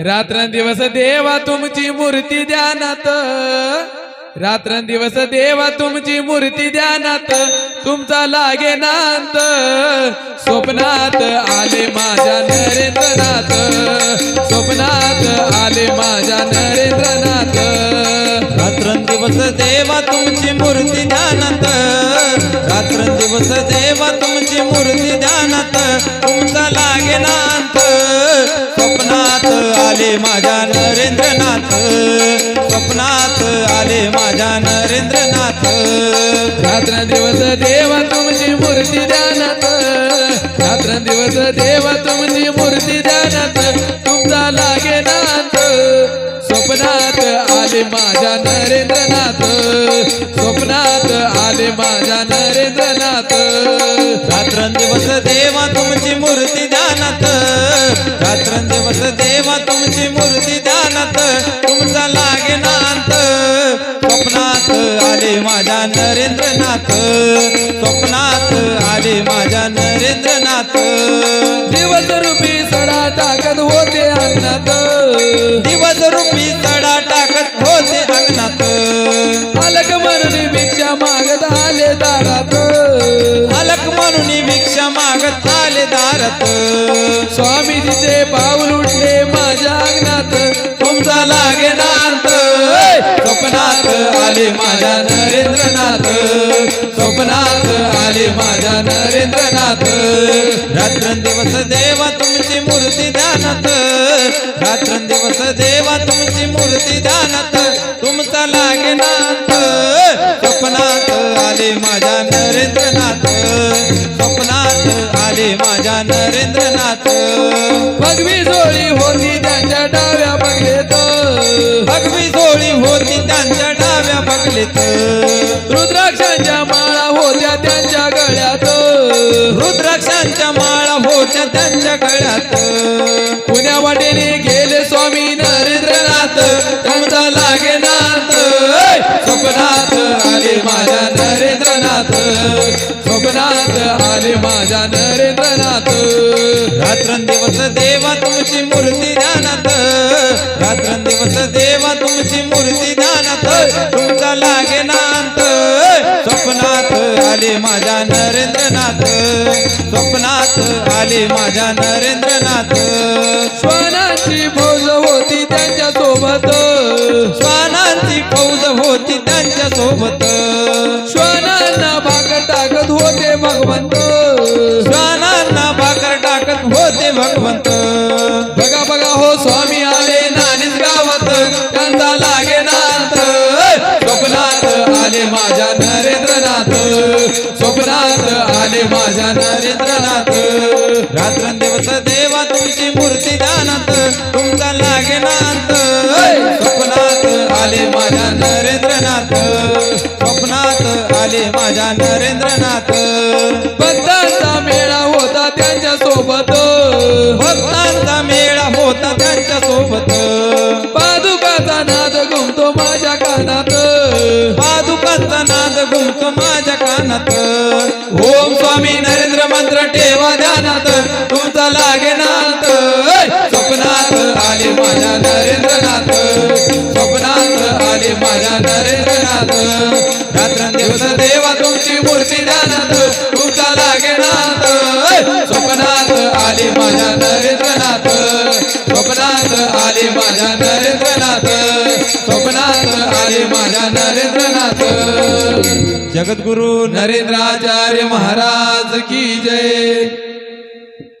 रात्रंदिवस देवा तुमची मूर्ती ध्यानात. रात्रंदिवस देवा तुमची मूर्ती ध्यानात. तुमचा लागे नांत. स्वप्नात आले माझ्या नरेंद्रनाथ. स्वप्नात आले माझ्या नरेंद्रनाथ. रात्रंदिवस देवा तुमची मूर्ती ध्यानात. रात्रंदिवस देवा तुमची मूर्ती ध्यानात. तुमचा लागे नाथ स्वप्नात आले माझ्या नरेंद्रनाथ. स्वप्नात आले माझ्या नरेंद्रनाथ. रात्रंदिवस देवा तुमची मूर्ती ध्यानात रात्रंदिवस देवा तुमची मूर्ती ध्यानात तुमचा लागे नाथ. स्वप्नात आले माझ्या नरेंद्रनाथ. स्वप्नात आले माझ्या नरेंद्रनाथ. रात्रंदिवस देवा तुमची मूर्ती ध्यानात रात्रंदिवस देवा तुमची मूर्ती ध्यानात तुमचा लागे नाथ स्वप्नात आले माझ्या नरेंद्रनाथ. स्वप्नात आले माझ्या नरेंद्रनाथ. दिवस रूपी सडा टाकत होते अंगणात. दिवस रूपी सडा टाकत होते अंगणात. अलग म्हणून भिक्षा मागत आले दारात. अलक म्हणून भिक्षा मागत आले दारात. स्वामीजीचे पाऊल आले माझ्या नरेंद्रनाथ. स्वप्नात आले माझ्या नरेंद्रनाथ. रात्रंदिवस देवा तुमची मूर्ती ध्यानात रात्रंदिवस देवा तुमची मूर्ती ध्यानात तुमचा लागेनाथ स्वप्नात आले माझ्या नरेंद्रनाथ. स्वप्नात आले माझ्या नरेंद्रनाथ. भगवी डाव्या रुद्राक्षांच्या माळा होत्या त्यांच्या गळ्यात. रुद्राक्षांच्या माळा होत्या त्यांच्या गळ्यात. पुण्या वाटेने गेले स्वामी नरेंद्रनाथ. त्यांचा लागे नाथ. स्वप्नात आले माझ्या नरेंद्रनाथ. स्वप्नात आले माझ्या नरेंद्रनाथ. रात्रंदिवस देवा तुमची मूर्ती ध्यानात रात्रंदिवस देवा तुमची मूर्ती ध्यानात आले माझ्या नरेंद्रनाथ. स्वप्नात आले माझ्या नरेंद्रनाथ. श्वानांची फौज होती त्यांच्यासोबत. श्वानांची फौज होती त्यांच्यासोबत. श्वानांना भाकर टाकत होते भगवंत. श्वानांना भाकर टाकत होते भगवंत. बघा बघा हो स्वामी आले नाणीच गावात. त्यांचा लागे नाथ स्वप्नात आले माझ्या आले माझ्या नरेंद्रनाथ रात्रंदिवस देवा तुमची मूर्ती ध्यानात तुमचा लागे नाथ स्वप्नात आले माझ्या नरेंद्रनाथ स्वप्नात आले माझ्या नरेंद्रनाथ भक्तांचा मेळा होता त्यांच्यासोबत भक्तांचा मेळा होता त्यांच्यासोबत पादुकाचा नाद घुमतो माझ्या कानात. पादुकांचा नाद घुमतो माझ्या कानात. ओम स्वामी नरेंद्र मंत्र ठेवा ध्यानात. तुमचा लागे नात स्वप्नात आले माझ्या नरेंद्रनाथ. स्वप्नात आले माझ्या नरेंद्रनाथ. रात्रंदिवस देवा तुमची मूर्ती ध्यानात. तुमचा लागे नात स्वप्नात आले माझ्या नरेंद्रनाथ. स्वप्नात आले माझ्या नरेंद्र माझ्या नरेंद्रनाथ. जगद्गुरु नरेंद्राचार्य महाराज की जय.